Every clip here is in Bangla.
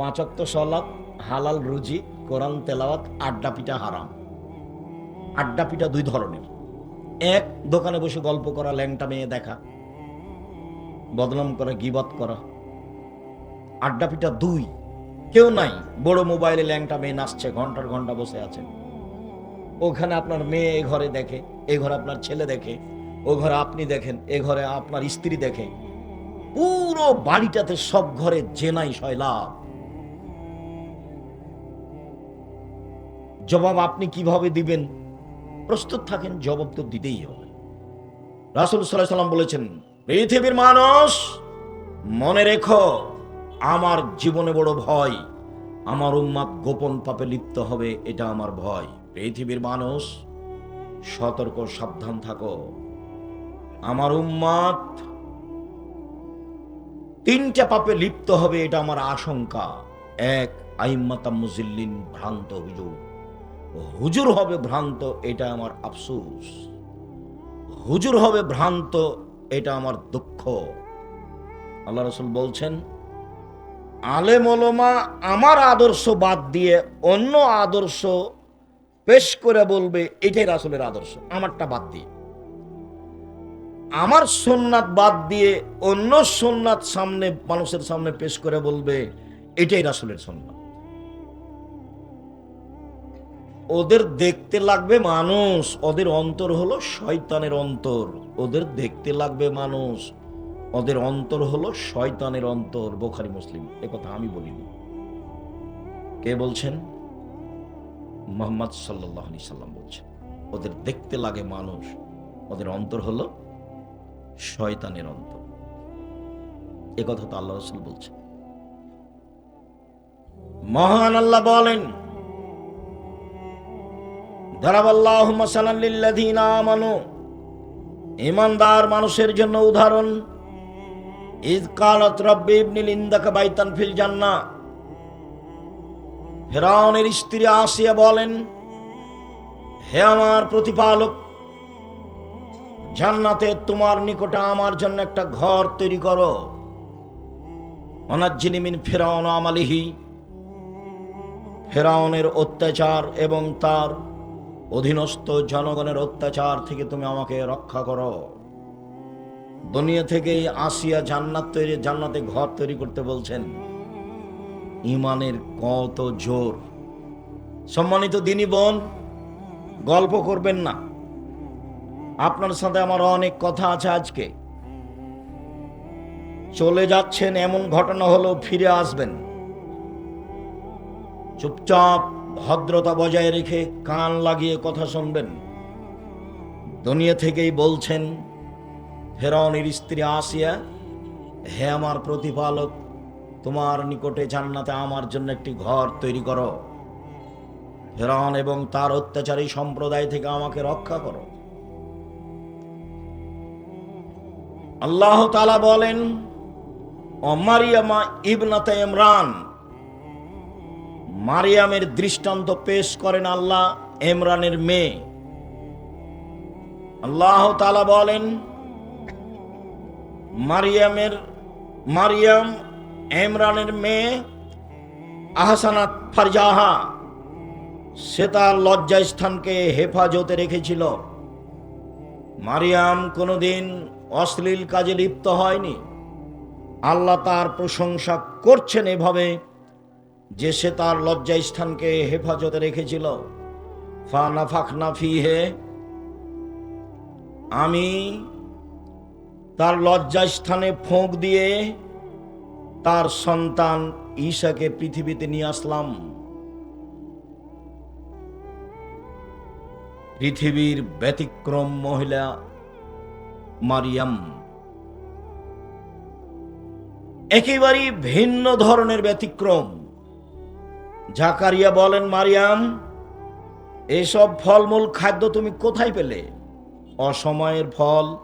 পাঁচক্ত সলাপ হালাল রুজি, কোরআন তেলাওয়াত, আড্ডা পিঠা হারাম। আড্ডা পিঠা দুই ধরনের। এক, দোকানে বসে গল্প করা, ল্যাংটা মেয়ে দেখা। বদনাম করা, গিবাত করা। আড্ডা পিঠা দুই। কেউ নাই, বড় মোবাইলে ল্যাংটা মেয়ে নাচছে, ঘণ্টার ঘণ্টা বসে আছে। ওখানে আপনার মেয়ে এ ঘরে দেখে, এ ঘরে আপনার ছেলে দেখে, ও ঘরে আপনি দেখেন, এ ঘরে আপনার স্ত্রী দেখে। পুরো বাড়িটাতে সব ঘরে জেনাই সয়লাভ জবাব আপনি কীভাবে দিবেন? প্রস্তুত থাকেন, জবাব তো দিতেই হবে। রাসুল সাল্লাম বলেছেন, পৃথিবীর মানুষ, মনে রেখো, আমার জীবনে বড় ভয়, আমার উম্মাদ গোপন পাপে লিপ্ত হবে, এটা আমার ভয়। পৃথিবীর মানুষ, সতর্ক, সাবধান থাকো। আমার উম্মাদ তিনটা পাপে লিপ্ত হবে, এটা আমার আশঙ্কা। এক আইম্মাতা মুজিল্লিন, ভ্রান্ত হুজুর হুজুর হবে ভ্রান্ত, এটা আমার আফসোস। হুজুর হবে ভ্রান্ত, এটা আমার দুঃখ। আল্লাহ রসুল বলছেন, আলেম ওলমা আমার আদর্শ বাদ দিয়ে অন্য আদর্শ পেশ করে বলবে, এটাই রাসুলের আদর্শ, আমারটা বাদ দিয়ে। আমার সোননাথ বাদ দিয়ে অন্য সোননাথ সামনে, মানুষের সামনে পেশ করে বলবে, এটাই রাসুলের সোননাথ ওদের দেখতে লাগবে মানুষ। ওদের অন্তর হলো শয়তানের অন্তর। ওদের দেখতে লাগবে মানুষ। ওদের অন্তর হলো শয়তানের অন্তর, বোখারি মুসলিম। কথা আমি বলিনি। কে বলছেন? মোহাম্মদ সাল্লাহ আলি সাল্লাম বলছেন, ওদের দেখতে লাগে মানুষ। ওদের অন্তর হলো শয়তানের অন্তর। এ কথা তো আল্লাহ রসুল মহান আল্লাহ বলেন দারাবাল্লাহ মাসাল্লাযীনা আমানু ইমানদার মানুষের জন্য উদাহরণ ইদ কালত রব্বি ইবনিল ইন্দাকা বাইতান ফিল জান্নাহ ফেরাউনের স্ত্রী আসিয়া বলেন, হে আমার প্রতিপালক, জান্নাতে তোমার নিকটে আমার জন্য একটা ঘর তৈরি করো। অনাজ্জিনিমিন ফেরাউন আমালিহি, ফেরাউনের অত্যাচার এবং তার অধীনস্থ জনগণের অত্যাচার থেকে তুমি আমাকে রক্ষা করো। দুনিয়া থেকেই আসিয়া জান্নাত তৈরি, জান্নাতে ঘর তৈরি করতে বলছেন। ইমানের কত জোর। সম্মানিত দিনী বোন, গল্প করবেন না। আপনার সাথে আমার অনেক কথা আছে আজকে। চলে যাচ্ছেন, এমন ঘটনা হলো, ফিরে আসবেন। চুপচাপ ভদ্রতা বজায় রেখে কান লাগিয়ে কথা শুনবেন। দুনিয়া থেকেই বলছেন, ফেরাউনের স্ত্রী আসিয়া, হে আমার প্রতিপালক, তোমার নিকটে জান্নাতে আমার জন্য একটি ঘর তৈরি করো। ফেরাউন এবং তার অত্যাচারী সম্প্রদায় থেকে আমাকে রক্ষা করো। আল্লাহ তালা বলেন অমারিয়ামা ইবনাতে ইমরান মারিয়ামের দৃষ্টান্ত পেশ করেন আল্লাহ এমরানের মেয়ে। আল্লাহ তালা বলেন, মারিয়ামের, মারিয়াম এমরানের মেয়ে আহসানাত ফারজাহা, সে তার লজ্জাস্থানকে হেফাজতে রেখেছিল। মারিয়াম কোনোদিন অশ্লীল কাজে লিপ্ত হয়নি। আল্লাহ তার প্রশংসা করছেন এভাবে। যে সে তার লজ্জা স্থানকে হেফাজতে রেখেছিল। ফানাফাখনা ফিহে। আমি তার লজ্জা স্থানে ফোঁক দিয়ে তার সন্তান ঈশাকে পৃথিবীতে নিয়ে আসলাম। পৃথিবীর ব্যতিক্রম মহিলা মারিয়াম। একেবারেই ভিন্ন ধরনের ব্যতিক্রম। জাকারিয়া বলেন, মারিয়াম, এসব ফলমূল খাদ্য তুমি কোথায় পেলে? অসময়ের ফল।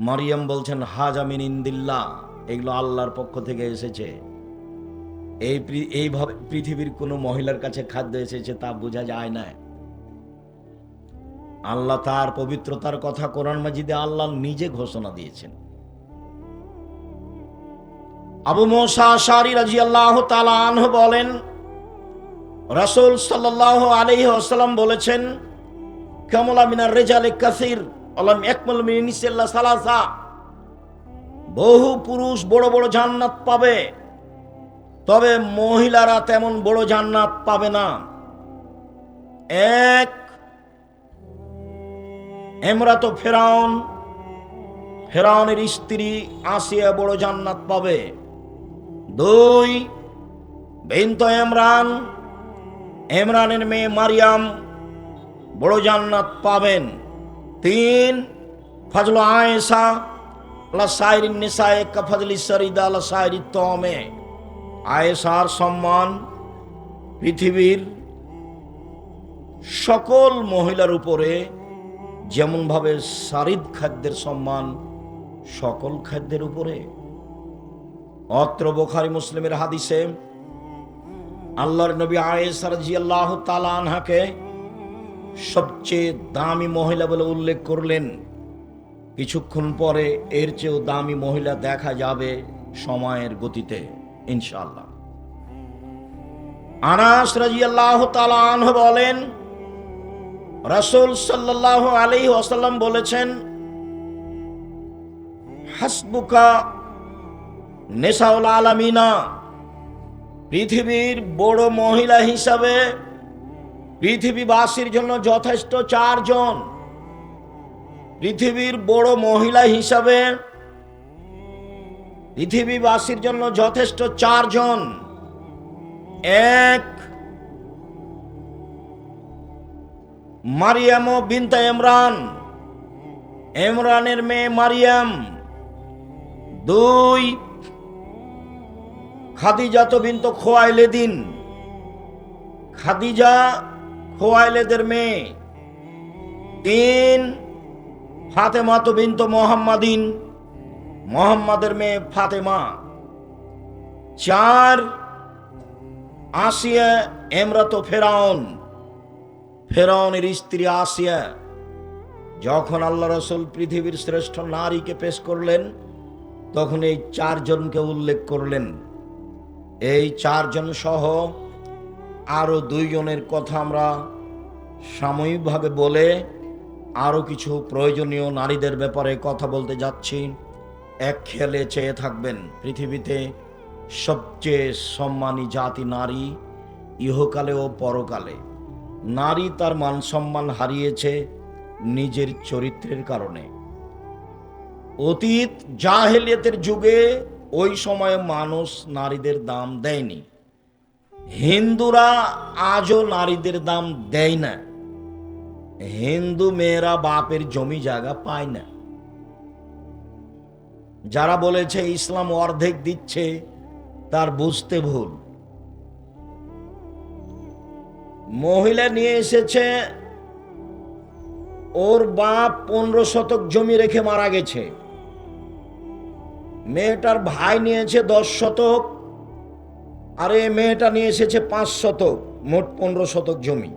মারিয়াম বলছেন হাজামিন ইন্দিল্লা এগুলো আল্লাহর পক্ষ থেকে এসেছে। এই এইভাবে পৃথিবীর কোনো মহিলার কাছে খাদ্য এসেছে তা বোঝা যায় না। আল্লাহ তার পবিত্রতার কথা কোরআন মাজিদে আল্লাহ নিজে ঘোষণা দিয়েছেন। আবু মোসা শারি রাজি আল্লাহ বলেন রাসুল সাল্লাহ আলহি আসাল্লাম বলেছেন, কামলা মিনার রেজালে কাসির আলম একমল মিনিসাল্লাহ সালাসা। বহু পুরুষ বড় বড় জান্নাত পাবে, তবে মহিলারা তেমন বড় জান্নাত পাবে না। এক এমরা তো ফেরাউন, ফেরাউনের স্ত্রী আসিয়া বড় জান্নাত পাবে। দুই, বিন্ত ইমরান ইমরানের মেয়ে মারিয়াম বড় জান্নাত পাবেন। তিন, ফজল আয়েশা লা সাইরিন নিসায়ে কাফজলি সরিদা লা সাইরি তমে আয়েশার সম্মান পৃথিবীর সকল মহিলার উপরে যেমনভাবে সারিদ খাদ্যের সম্মান সকল খাদ্যের উপরে। অত্র বোখারি মুসলিমের হাদিসে আল্লাহর নবী আয়েসার জি আল্লাহ আনহাকে সবচেয়ে দামি মহিলা বলে উল্লেখ করলেন। কিছুক্ষণ পরে এর চেয়েও দামি মহিলা দেখা যাবে সময়ের গতিতে ইনশাল্লাহ আনাস রাজি আল্লাহ আনহ বলেন, রাসুল সাল্লাহ আলী ওয়াসাল্লাম বলেছেন, হাসবুকা নেশাউল আলামিনা পৃথিবীর বড় মহিলা হিসাবে পৃথিবীবাসীর জন্য যথেষ্ট চারজন। পৃথিবীর বড় মহিলা হিসাবে পৃথিবীবাসীর জন্য যথেষ্ট চারজন। এক মারিয়াম ও বিনতা ইমরান। ইমরানের মেয়ে মারিয়াম। দুই খাদিজা তো বিন্ত খোয়াইলেদিন খাদিজা খোয়াইলেদের মেয়ে। তিন, ফাতেমা তো বিন্ত মোহাম্মদিন। মোহাম্মদের মেয়ে ফাতেমা। চার, আসিয়া এমরাত ফেরাউন। ফেরাউনের স্ত্রী আসিয়া যখন আল্লাহ রসুল পৃথিবীর শ্রেষ্ঠ নারীকে পেশ করলেন, তখন এই চারজনকে উল্লেখ করলেন। এই চারজন সহ আরও দুইজনের কথা আমরা সাময়িকভাবে বলে আরও কিছু প্রয়োজনীয় নারীদের ব্যাপারে কথা বলতে যাচ্ছি। এক খেলে চেয়ে থাকবেন পৃথিবীতে সবচেয়ে সম্মানী জাতি নারী ইহকালে ও পরকালে। নারী তার মান সম্মান হারিয়েছে নিজের চরিত্রের কারণে। অতীত জাহেলিয়তের যুগে ওই সময়ে মানুষ নারীদের দাম দেয়নি। হিন্দুরা আজও নারীদের দাম দেয় না। হিন্দু মেয়েরা বাপের জমি জায়গা পায় না। যারা বলেছে ইসলাম অর্ধেক দিচ্ছে, তার বুঝতে ভুল। মহিলা নিয়ে এসেছে, ওর বাপ পনেরো শতক জমি রেখে মারা গেছে। মেয়েটার ভাই নিয়েছে দশ শতক, আর এই মেয়েটা নিয়ে এসেছে পাঁচ শতক, মোট পনেরো শতক জমি।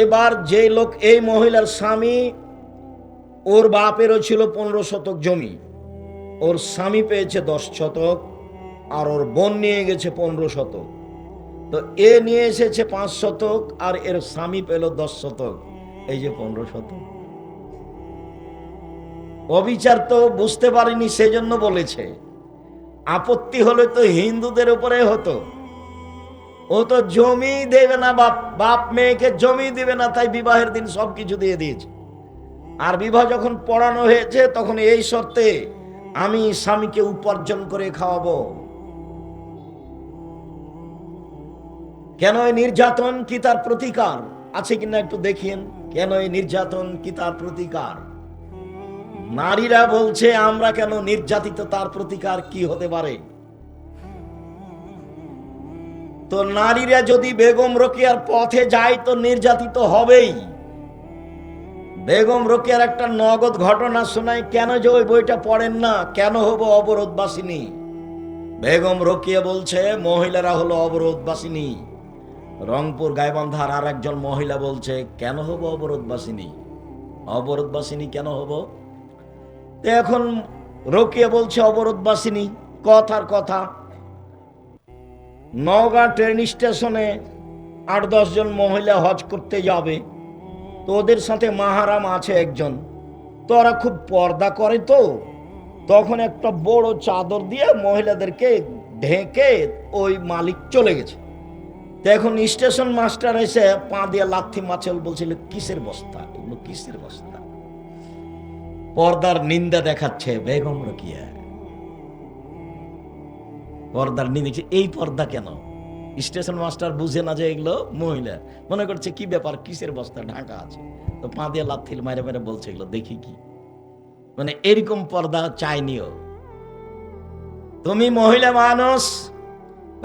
এবার যে লোক, এই মহিলার স্বামী, ওর বাপেরও ছিল পনেরো শতক জমি। ওর স্বামী পেয়েছে দশ শতক, আর ওর বোন নিয়ে গেছে পনেরো শতক। তো এ নিয়ে এসেছে পাঁচ শতক, আর এর স্বামী পেল দশ শতক, এই যে পনেরো শতক। অবিচার তো বুঝতে পারিনি, সেজন্য বলেছে। আপত্তি হলে তো হিন্দুদের উপরে হতো। ও তো জমি দেবে না, বাপ বাপ মেয়েকে জমি দেবে না, তাই বিবাহের দিন সবকিছু দিয়ে দিয়েছে। আর বিবাহ যখন পড়ানো হয়েছে, তখন এই শর্তে আমি স্বামীকে উপার্জন করে খাওয়াবো। কেন নির্যাতন কি তার প্রতিকার? আছে কিনা একটু দেখিয়েন। কেন নির্যাতন কি তার প্রতিকার? নারীরা বলছে, আমরা কেন নির্যাতিত? তার প্রতিকার কি হতে পারে? তো নারীরা যদি বেগম রোকেয়ার পথে যায়, তো নির্যাতিত হবেই। বেগম রোকেয়ার একটা নগদ ঘটনা শোনায়, কেন যে ওই বইটা পড়েন না? কেন হব অবরোধবাসিনী? বেগম রোকিয়া বলছে, মহিলারা হলো অবরোধবাসিনী। রংপুর গাইবান্ধার আর একজন মহিলা বলছে, কেন হব অবরোধবাসিনী? অবরোধবাসিনী কেন হব এখন রোকিয়া বলছে অবরোধ অবরোধবাসিনী কথার কথা। নওগাঁ ট্রেন স্টেশনে আট দশজন মহিলা হজ করতে যাবে। তো ওদের সাথে মাহারাম আছে একজন। তো ওরা খুব পর্দা করে তো। তখন একটা বড় চাদর দিয়ে মহিলাদেরকে ঢেকে ওই মালিক চলে গেছে। তো এখন স্টেশন মাস্টার এসে পা দিয়ে লাথি মাছেল বলছিল, কিসের বস্তা? এগুলো কিসের বস্তা? পর্দার নিন্দা দেখাচ্ছে, বেগম রকিয়া। পর্দার নিন্দা এই পর্দা কেন? স্টেশন মাস্টার বুঝে না যে এগুলো মহিলা। মনে করছে কি ব্যাপার, কিসের বস্তা, ঢাকা আছে। তো পা দিয়ে লাথিল মারে মেরে বলছে এগুলো, দেখি কি? মানে এরকম পর্দা চাইনিও তুমি মহিলা মানুষ,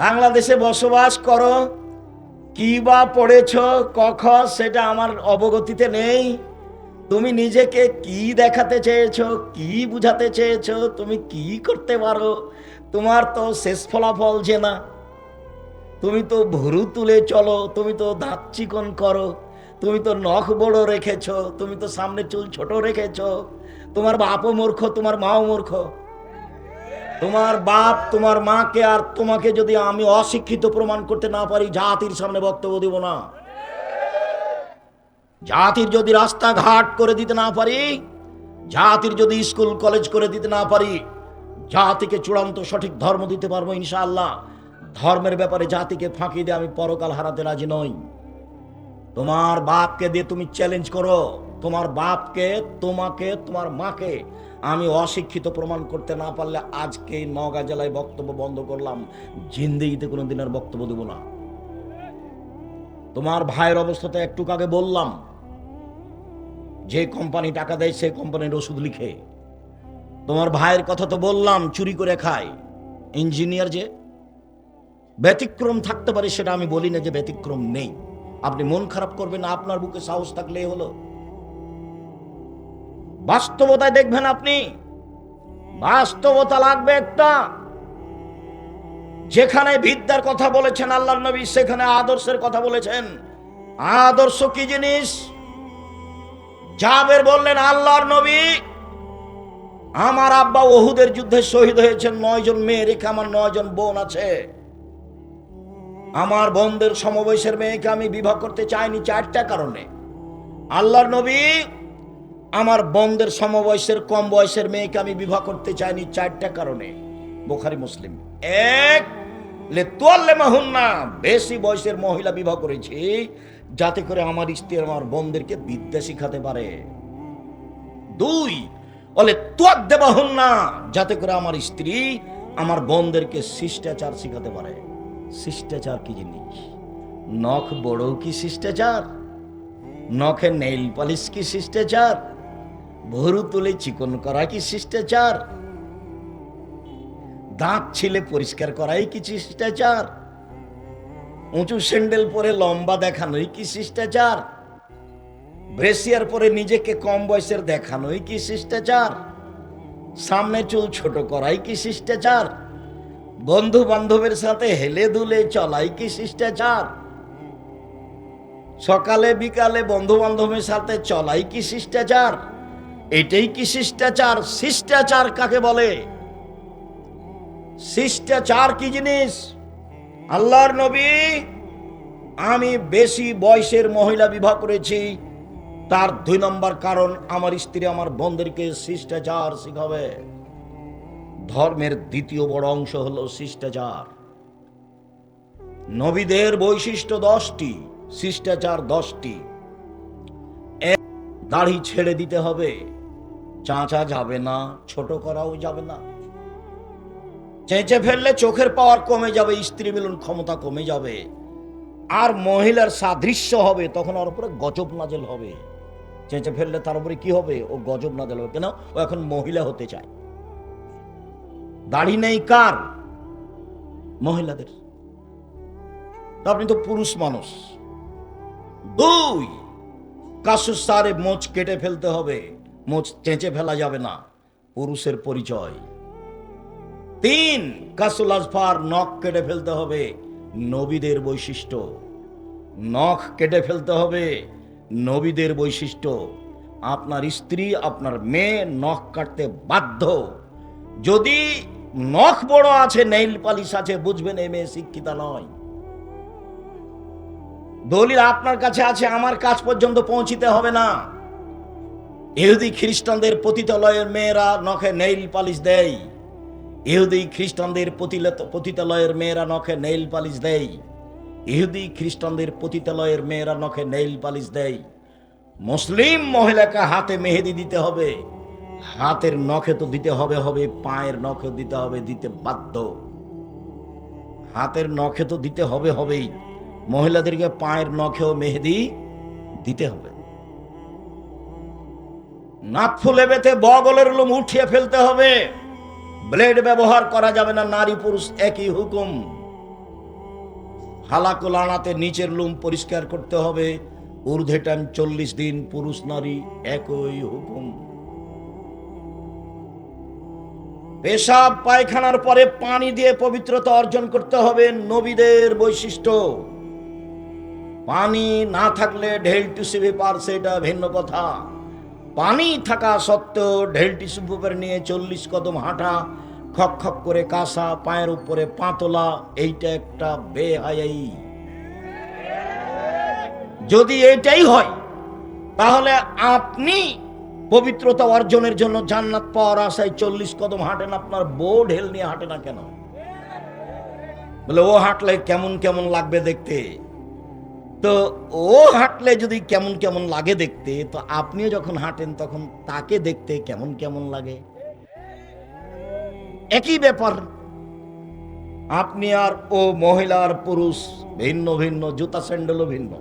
বাংলাদেশে বসবাস করো, কি বা পড়েছ কখ সেটা আমার অবগতিতে নেই। তুমি নিজেকে কি দেখাতে চেয়েছো, কি বুঝাতে চেয়েছো, তুমি কি করতে পারো? তোমার তো শেষ ফলাফল যে না। তুমি তো ভুরু তুলে চলো, তুমি তো দাঁত চিকন করো, তুমি তো নখ বড় রেখেছো, তুমি তো সামনে চুল ছোট রেখেছো। তোমার বাপও মূর্খ, তোমার মাও মূর্খ। তোমার বাপ, তোমার মাকে আর তোমাকে যদি আমি অশিক্ষিত প্রমাণ করতে না পারি, জাতির সামনে বক্তব্য দিব না। জাতির যদি রাস্তাঘাট করে দিতে না পারি, জাতির যদি স্কুল, কলেজ করে দিতে না পারি, জাতিকে চূড়ান্ত সঠিক ধর্ম দিতে পারব ইনশাআল্লাহ। ধর্মের ব্যাপারে জাতিকে ফাঁকি দিয়ে আমি পরকাল হারাতে রাজি নই। তোমার বাপকে দিয়ে তুমি চ্যালেঞ্জ করো। তোমার বাপকে, তোমাকে, তোমার মাকে আমি অশিক্ষিত প্রমাণ করতে না পারলে আজকে নওগাঁ জেলায় বক্তব্য বন্ধ করলাম। জিন্দেগিতে কোনো দিনের বক্তব্য দেব না। তোমার ভাইয়ের অবস্থাতে একটু আগে বললাম। যে কোম্পানি টাকা দেয় সেই কোম্পানির ওষুধ লিখে। তোমার ভাইয়ের কথা তো বললাম, চুরি করে খায়। ইঞ্জিনিয়ার যে ব্যতিক্রম থাকতে পারে সেটা আমি বলি না যে ব্যতিক্রম নেই। আপনি মন খারাপ করবেন আপনার বুকে সাহস থাকলেই হলো। বাস্তবতায় দেখবেন আপনি, বাস্তবতা লাগবে একটা। যেখানে বিদ্যার কথা বলেছেন আল্লাহ নবী সেখানে আদর্শের কথা বলেছেন। আদর্শ কি জিনিস? জাবের বললেন, আল্লাহর নবী, আমার আব্বা ওহুদের যুদ্ধে শহীদ হয়েছেন, নয় জন মেয়ে রেখে আমার নয় জন বোন আছে। আমার বোনদের সমবয়সের মেয়েকে আমি বিবাহ করতে চাইনি চারটা কারণে। আল্লাহর নবী, আমার বোনদের সমবয়সের কম বয়সের মেয়েকে আমি বিবাহ করতে চাইনি চারটা কারণে। বোখারি, মুসলিম। এক, লে তোয়াল্লে মাহুন্না বেশি বয়সের মহিলা বিবাহ করেছি যাতে করে আমার স্ত্রী আমার বোনদেরকে বিদ্যা শিখাতে পারে। দুই, বলে তোয়াক দেবা না যাতে করে আমার স্ত্রী আমার বোনদেরকে শিষ্টাচার শিখাতে পারে। শিষ্টাচার কি জিনিস? নখ বড় কি শিষ্টাচার? নখে নেইল পালিশ কি শিষ্টাচার? ভরু তুলে চিকন করা কি শিষ্টাচার? দাঁত ছিলে পরিষ্কার করাই কি শিষ্টাচার? উঁচু স্যান্ডেল পরে লম্বা দেখানোই কি শিষ্টাচার? ব্রেসিয়ার পরে নিজেকে কম বয়সের দেখানোই কি শিষ্টাচার? সামনে চুল ছোট করাই কি শিষ্টাচার? বন্ধু বান্ধবের সাথে হেলে দুলে চলাই কি শিষ্টাচার? সকালে, বিকালে বন্ধু বান্ধবের সাথে চলাই কি শিষ্টাচার? এটাই কি শিষ্টাচার? শিষ্টাচার কাকে বলে? শিষ্টাচার কি জিনিস? আল্লাহর নবী, আমি বেশি বয়সের মহিলা বিবাহ করেছি। তার দুই নম্বর কারণ, আমার স্ত্রী আমার বোনদেরকে শিষ্টাচার শিখাবে। ধর্মের দ্বিতীয় বড় অংশ হলো শিষ্টাচার। নবীদের বৈশিষ্ট্য দশটি, শিষ্টাচার দশটি। দাড়ি ছেড়ে দিতে হবে। চাঁচা যাবে না, ছোট করাও যাবে না। চেঁচে ফেললে চোখের পাওয়ার কমে যাবে, স্ত্রী মিলন ক্ষমতা কমে যাবে। আর মহিলার সাদৃশ্য হবে, তখন ওর উপরে গজব নাজেল হবে। চেঁচে ফেললে তার উপরে কি হবে? ও গজব নাজেল হবে। কেন? ও এখন মহিলা হতে চায়। দাড়ি নেই কার? মহিলাদের। আপনি তো পুরুষ মানুষ। দুই, কাসুর সারে মোচ কেটে ফেলতে হবে। মোচ চেঁচে ফেলা যাবে না। পুরুষের পরিচয়। তিন কাসুল আজফার নখ কেটে ফেলতে হবে নবীদের বৈশিষ্ট্য। নখ কেটে ফেলতে হবে নবীদের বৈশিষ্ট্য। আপনার স্ত্রী, আপনার মেয়ে নখ কাটতে বাধ্য। যদি নখ বড় আছে, নেইল পালিশ আছে, বুঝবেন এই মেয়ে শিক্ষিতা নয়। দলিল আপনার কাছে আছে, আমার কাজ পর্যন্ত পৌঁছিতে হবে না। ইহুদি খ্রিস্টানদের পতিতালয়ের মেয়েরা নখে নেইল পালিশ দেয়। ইহুদি খ্রিস্টানদের পতিতালয়ের মেয়েরা নখে নেইল পালিশ দেয় ইহুদি খ্রিস্টানদের পতিতালয়ের মেয়েরা নখে নেইল পালিশ দেয় মুসলিম মহিলাকে হাতে মেহেদি দিতে হবে। হাতের নখে তো দিতে হবে হবে, পায়ের নখে দিতে হবে, দিতে বাধ্য। হাতের নখে তো দিতে হবে, হবেই। মহিলাদেরকে পায়ের নখেও মেহেদি দিতে হবে। নাক ফুলে বেঁধে বগলের লোম উঠিয়ে ফেলতে হবে। ব্লেড ব্যবহার করা যাবে না, নারী পুরুষ একই হুকুম। হালাকুল আনাতে নিচের লুম পরিষ্কার করতে হবে। ঊর্ধ্বে টাইম চল্লিশ দিন পুরুষ, নারী একই হুকুম। পেশাব, পায়খানার পরে পানি দিয়ে পবিত্রতা অর্জন করতে হবে, নবীদের বৈশিষ্ট্য। পানি না থাকলে ঢেল টিস্যু পেপার, সেটা ভিন্ন কথা। পানি থাকা সত্ত্বেও ঢেল টিস্যু নিয়ে চল্লিশ কদম হাঁটা খক খক করে কাঁসা, পায়ের উপরে পাতলা, এইটা একটা বেহায়াই। যদি এটাই হয়, তাহলে আপনি পবিত্রতা অর্জনের জন্য জান্নাত পাওয়ার আশায় চল্লিশ কদম হাঁটেন, আপনার বউ ঢেল নিয়ে হাঁটে না কেন? বলে, ও হাঁটলে কেমন কেমন লাগবে দেখতে? তো ও হাঁটলে যদি কেমন কেমন লাগে দেখতে, তো আপনিও যখন হাঁটেন, তখন তাকে দেখতে কেমন কেমন লাগে? একই ব্যাপার। আপনি আর ও মহিলার পুরুষ ভিন্ন ভিন্ন, জুতা স্যান্ডেলও ভিন্ন।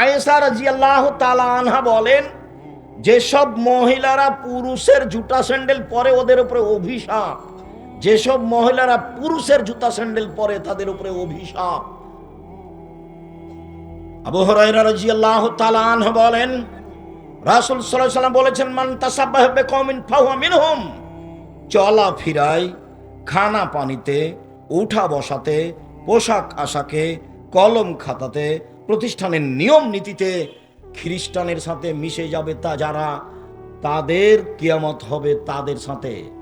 আয়েসা রাজিয়াল্লাহ তালা আনহা বলেন, যেসব মহিলারা পুরুষের জুতা স্যান্ডেল পরে ওদের উপরে অভিশাপ, যেসব মহিলারা পুরুষের জুতা স্যান্ডেল পরে তাদের উপরে অভিশাপ। আবু হরাইরা আনহু বলেন, রাসূল ওয়াসাল্লাম বলেছেন, মান তাসাব্বাহা বিকওমিন ফাহুয়া মিনহুম। চলা ফিরাই, খানা পানিতে, উঠা বসাতে, পোশাক আশাকে, কলম খাতাতে, প্রতিষ্ঠানের নিয়ম নীতিতে খ্রিস্টানের সাথে মিশে যাবে তা যারা, তাদের কিয়ামত হবে তাদের সাথে।